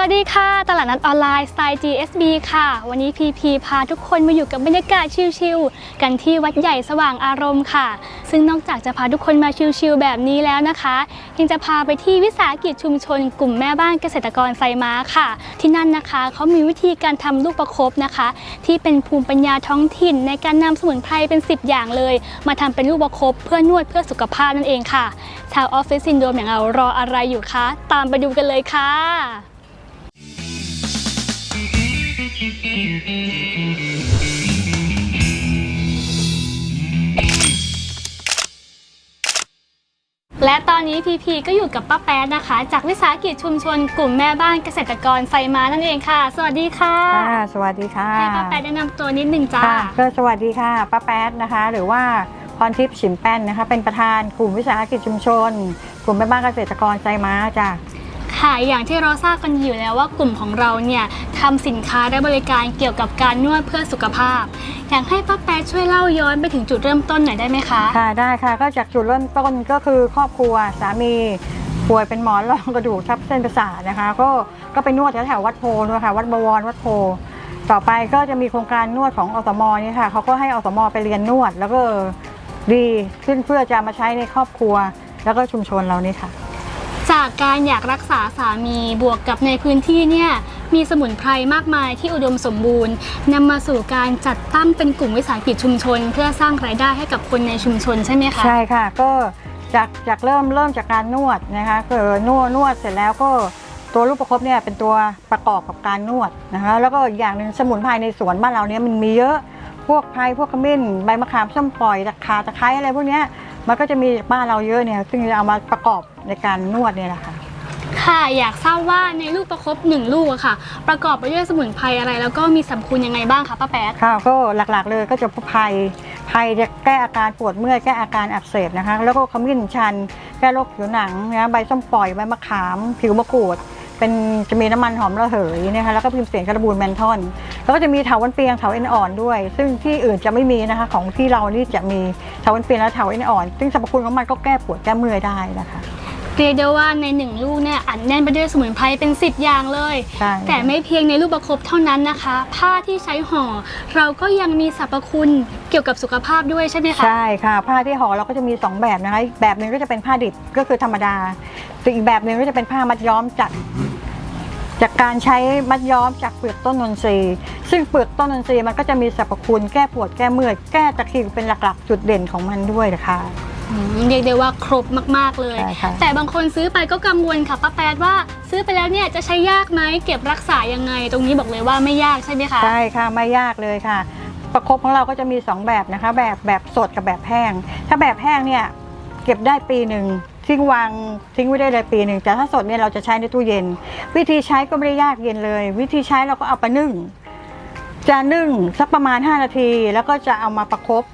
วัสดีค่ะ ตลาดนัดออนไลน์สไตล์ GSB ค่ะ วันนี้พีพีพาทุกคนมาอยู่กับบรรยากาศชิลๆกันที่วัดใหญ่สว่างอารมณ์ค่ะ ซึ่งนอกจากจะพาทุกคนมาชิลๆแบบนี้แล้วนะคะ ยังจะพาไปที่วิสาหกิจชุมชน กลุ่มแม่บ้านเกษตรกรไซม้าค่ะ ที่นั่นนะคะเขามีวิธีการทำลูกประคบนะคะ ที่เป็นภูมิปัญญาท้องถิ่น ในการนำสมุนไพรเป็น 10 อย่างเลย มาทำเป็นลูกประคบเพื่อนวดเพื่อสุขภาพนั่นเองค่ะชาวออฟฟิศซินโดรมอย่างเรารออะไรอยู่คะตามไปดูกันเลยค่ะ และตอนนี้พีพีก็อยู่กับป้าแป๊ดนะคะ จากวิสาหกิจชุมชนกลุ่มแม่บ้านเกษตรกรไซม้านั่นเองค่ะ สวัสดีค่ะค่ะสวัสดีค่ะให้ป้าแป๊ดแนะนำตัวนิดนึงจ้าค่ะก็สวัสดีค่ะป้าแป๊ดนะคะ หรือว่าพรทิพย์ฉิมแป้นนะคะ เป็นประธานกลุ่มวิสาหกิจชุมชน กลุ่มแม่บ้านเกษตรกรใจม้าจ้ะ ค่ะอย่างที่เราทราบกันอยู่แล้วว่ากลุ่มของเราเนี่ยทำสินค้าและบริการเกี่ยวกับการนวดเพื่อสุขภาพ อยากให้ป้าแป๊ดช่วยเล่าย้อนไปถึงจุดเริ่มต้นหน่อยได้ไหมคะ ค่ะได้ค่ะก็จากจุดเริ่มต้นก็คือครอบครัวสามีป่วยเป็นหมอนรองกระดูกทับเส้นประสาทนะคะ ก็ก็ไปนวดแถวๆวัดโพนะคะวัดบวรวัดโพต่อไปก็จะมีโครงการนวดของอสมนี่ค่ะเขาก็ให้อสมไปเรียนนวด แล้วก็ดีขึ้นเพื่อจะมาใช้ในครอบครัว แล้วก็ชุมชนเรานี่ค่ะ จากการอยากรักษาสามีบวกกับในพื้นที่เนี่ยมีสมุนไพรมากมายที่อุดมสมบูรณ์นำมาสู่การจัดตั้งเป็นกลุ่มวิสาหกิจชุมชน เพื่อสร้างรายได้ให้กับคนในชุมชนใช่ไหมคะใช่ค่ะก็จากจากเริ่มเริ่มจากการนวดนะคะก็นวดนวดเสร็จแล้วก็ตัวลูกประคบเนี่ยเป็นตัวประกอบกับการนวดนะคะแล้วก็อีกอย่างหนึ่งสมุนไพรในสวนบ้านเราเนี่ยมันมีเยอะพวกไพรพวกขมิ้นใบมะขามส้มปล่อยตะขาตะไคร้อะไรพวกเนี้ย มันก็จะมีบ้านเราเยอะเนี่ย ซึ่งจะเอามาประกอบในการนวดเนี่ยแหละค่ะ ค่ะอยากทราบว่าในลูกประคบหนึ่งลูกอะค่ะ ประกอบไปด้วยสมุนไพรอะไร แล้วก็มีสรรพคุณยังไงบ้างคะป้าแป๊ดค่ะก็หลักๆเลยก็จะพวกไพรไพรจะแก้อาการปวดเมื่อยแก้อาการอักเสบนะคะ แล้วก็ขมิ้นชัน แก้โรคผิวหนังนะใบส้มปล่อยใบมะขาม ผิวมะกรูดเป็นจะมีน้ำมันหอมระเหยนะคะแล้วก็พิมพ์เสียงกระบูลแมนทอน แล้วก็จะมีเถาวันเปียงเถาเอ็นอ่อนด้วย ซึ่งที่อื่นจะไม่มีนะคะ ของที่เรานี่จะมีเถาวันเปียงและเถาเอ็นอ่อน ซึ่งสรรพคุณของมันก็แก้ปวดแก้เมื่อยได้นะคะ เรียกได้ว่าในหนึ่งลูกเนี่ยอัดแน่นไปด้วยสมุนไพรเป็น 10 อย่างเลย ใช่ แต่ไม่เพียงในลูกประคบเท่านั้นนะคะ ผ้าที่ใช้ห่อ เราก็ยังมีสรรพคุณเกี่ยวกับสุขภาพด้วยใช่ไหมคะ ใช่ค่ะ ผ้าที่ห่อเราก็จะมี 2 แบบนะคะอีกแบบหนึ่งก็จะเป็นผ้าดิบก็คือธรรมดาส่วนอีกแบบหนึ่งก็จะเป็นผ้ามัดย้อมจากจากการใช้มัดย้อมจากเปลือกต้นนนทรีย์ ซึ่งเปลือกต้นนนทรีย์มันก็จะมีสรรพคุณแก้ปวดแก้เมื่อยแก้ตะคริวเป็นหลักๆ จุดเด่นของมันด้วยนะคะอืมเรียกได้ว่าครบมากๆเลย ใช่ค่ะ แต่บางคนซื้อไปก็กังวลค่ะป้าแป๊ดว่า ซื้อไปแล้วเนี่ยจะใช้ยากไหมเก็บรักษายังไง ตรงนี้บอกเลยว่าไม่ยากใช่ไหมคะ ใช่ค่ะไม่ยากเลยค่ะ ประคบของเราก็จะมี 2 แบบนะคะ แบบแบบสดกับแบบแห้ง ถ้าแบบแห้งเนี่ยเก็บได้ปีหนึ่งทิ้งวางทิ้งไว้ได้เลยปีหนึ่งแต่ถ้าสดเนี่ยเราจะใช้ในตู้เย็น วิธีใช้ก็ไม่ได้ยากเย็นเลย วิธีใช้เราก็เอาไปนึ่ง จะนึ่งสักประมาณ 5 นาที แล้วก็จะเอามาประคบ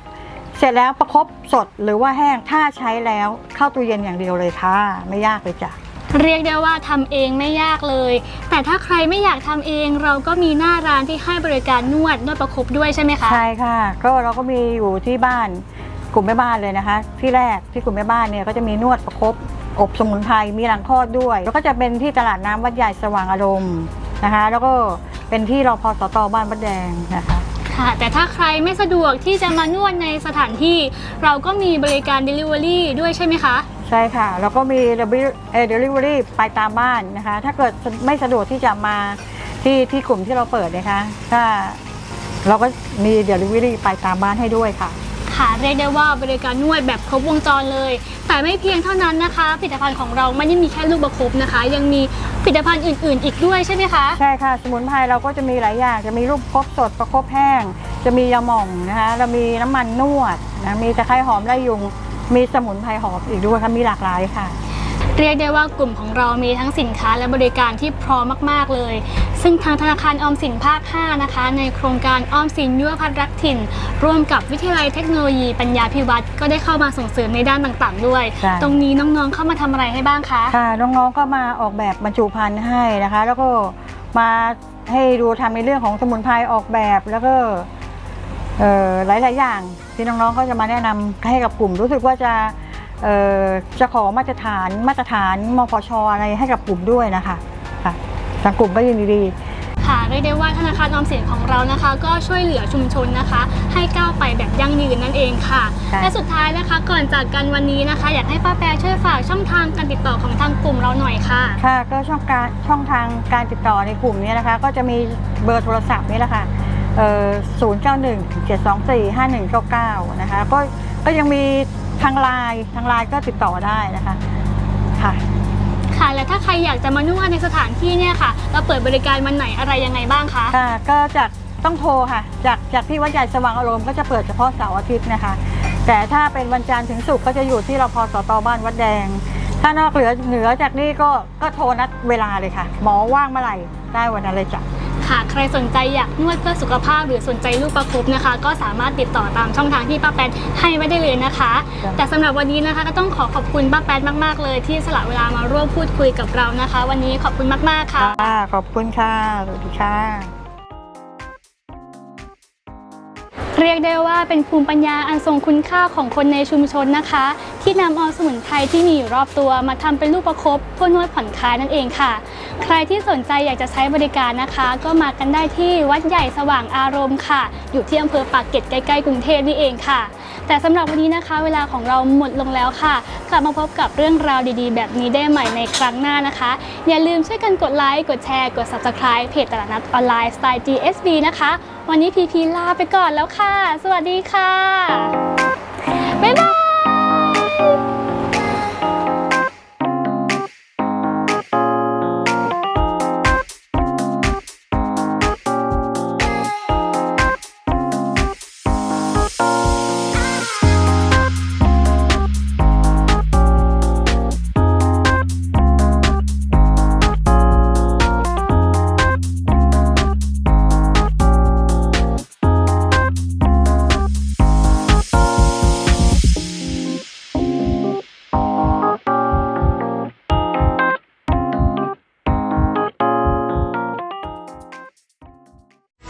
เสร็จแล้วประคบสดหรือว่าแห้งถ้าใช้แล้วเข้าตู้เย็นอย่างเดียวเลยค่ะ ไม่ยากเลยจ้ะเรียกได้ว่าทำเองไม่ยากเลย แต่ถ้าใครไม่อยากทำเองเราก็มีหน้าร้านที่ให้บริการนวดนวดประคบด้วยใช่ไหมคะใช่ค่ะ ก็เราก็มีอยู่ที่บ้านกลุ่มแม่บ้านเลยนะคะ ที่แรกที่กลุ่มแม่บ้านเนี่ยก็จะมีนวดประคบอบสมุนไพรมีหลังคลอดด้วย แล้วก็จะเป็นที่ตลาดน้ำวัดใหญ่สว่างอารมณ์นะคะ แล้วก็ เป็นที่รอพอสตบ้านวัดแดงนะคะ ค่ะ แต่ถ้าใครไม่สะดวกที่จะมานวดในสถานที่ เราก็มีบริการ Delivery ด้วยใช่ไหมคะ ใช่ค่ะ แล้วก็มีเดลิเวอรี่ไปตามบ้านนะคะ ถ้าเกิดไม่สะดวกที่จะมาที่ที่กลุ่มที่เราเปิดนะคะถ้าเราก็มีเดลิเวอรี่ไปตามบ้านให้ด้วยค่ะ ค่ะเรียกได้ว่าบริการนวดแบบครบวงจรเลย แต่ไม่เพียงเท่านั้นนะคะ ผลิตภัณฑ์ของเราไม่ได้มีแค่ลูกประคบนะคะ ยังมีผลิตภัณฑ์อื่น ๆ อีกด้วยใช่ไหมคะ ใช่ค่ะ สมุนไพรเราก็จะมีหลายอย่างจะมีรูปครบสดประคบแห้ง จะมียาหม่องนะคะเรามีน้ำมันนวดนะมีตะไคร้หอมไล่ยุง มีสมุนไพรหอมอีกด้วยค่ะมีหลากหลายค่ะ เรียกได้ว่ากลุ่มของเรามีทั้งสินค้าและบริการที่พร้อมมาก ๆ เลย ซึ่งทางธนาคารออมสินภาค 5 นะคะ ในโครงการออมสินยั่วพัฒน์รักถิ่น ร่วมกับวิทยาลัยเทคโนโลยีปัญญาพิวัตรก็ได้เข้ามาส่งเสริมในด้านต่างๆ ด้วย ใช่ ตรงนี้น้องๆเข้ามาทำอะไรให้บ้างคะ ค่ะน้องๆก็มาออกแบบบรรจุภัณฑ์ให้นะคะ แล้วก็มาให้ดูทำในเรื่องของสมุนไพรออกแบบแล้วก็เอ่อหลายๆอย่างที่น้องๆก็จะมาแนะนำให้กับกลุ่ม รู้สึกว่าจะเอ่อ จะขอมาตรฐานมาตรฐานมพชอะไรให้กับกลุ่มด้วยนะคะค่ะสทางกลุ่มก็ยินดีค่ะเรียกได้ว่าธนาคารออมสินของเรานะคะ ก็ช่วยเหลือชุมชนนะคะ ให้ก้าวไปแบบยั่งยืนนั่นเองค่ะค่ะ และสุดท้ายนะคะก่อนจากกันวันนี้นะคะ อยากให้ป้าแปรช่วยฝากช่องทางการติดต่อของทางกลุ่มเราหน่อยค่ะ ค่ะก็ช่องการช่องทางการติดต่อในกลุ่มนี้นะคะ ก็จะมีเบอร์โทรศัพท์นี่แหละค่ะเอ่อ091 724 5199 นะคะก็ก็ยังมี ทางไลน์ทางไลน์ก็ติดต่อได้นะคะค่ะ ค่ะ และถ้าใครอยากจะมานวดในสถานที่เนี่ยค่ะ เราเปิดบริการวันไหนอะไรยังไงบ้างคะ ค่ะก็จากต้องโทรค่ะ จากจากที่วัดใหญ่สว่างอารมณ์ก็จะเปิดเฉพาะเสาร์อาทิตย์นะคะ แต่ถ้าเป็นวันจันทร์ถึงศุกร์ก็จะอยู่ที่รพสตบ้านวัดแดง ถ้านอกเหนือเหนือจากนี้ก็ก็โทรนัดเวลาเลยค่ะ หมอว่างเมื่อไหร่ได้วันนั้นเลยจ้ะ ค่ะ ใครสนใจอยากนวดเพื่อสุขภาพหรือสนใจลูกประคบนะคะ ก็สามารถติดต่อตามช่องทางที่ป้าแปนให้ไว้ได้เลยนะคะจ้ะแต่สำหรับวันนี้นะคะก็ต้องขอขอบคุณป้าแปนมากๆ เลยที่สละเวลามาร่วมพูดคุยกับเรานะคะ วันนี้ขอบคุณมากๆค่ะค่ะขอบคุณค่ะสวัสดีค่ะ เรียกได้ว่าเป็นภูมิปัญญาอันทรงคุณค่าของคนในชุมชนนะคะ ที่นำเอาสมุนไพรที่มีอยู่รอบตัวมาทำเป็นลูกประคบเพื่อนวดผ่อนคลายนั่นเองค่ะ ใครที่สนใจอยากจะใช้บริการนะคะ ก็มากันได้ที่วัดใหญ่สว่างอารมณ์ค่ะ อยู่ที่อำเภอปากเกร็ดใกล้ๆกรุงเทพนี่เองค่ะ แต่สำหรับวันนี้นะคะ เวลาของเราหมดลงแล้วค่ะกลับมาพบกับเรื่องราวดีๆ แบบนี้ได้ใหม่ในครั้งหน้านะคะ อย่าลืมช่วยกันกดไลค์กดแชร์กด subscribe เพจตลาดนัดออนไลน์สไตล์ GSB นะคะ วันนี้พีพีลาไปก่อนแล้วค่ะ สวัสดีค่ะ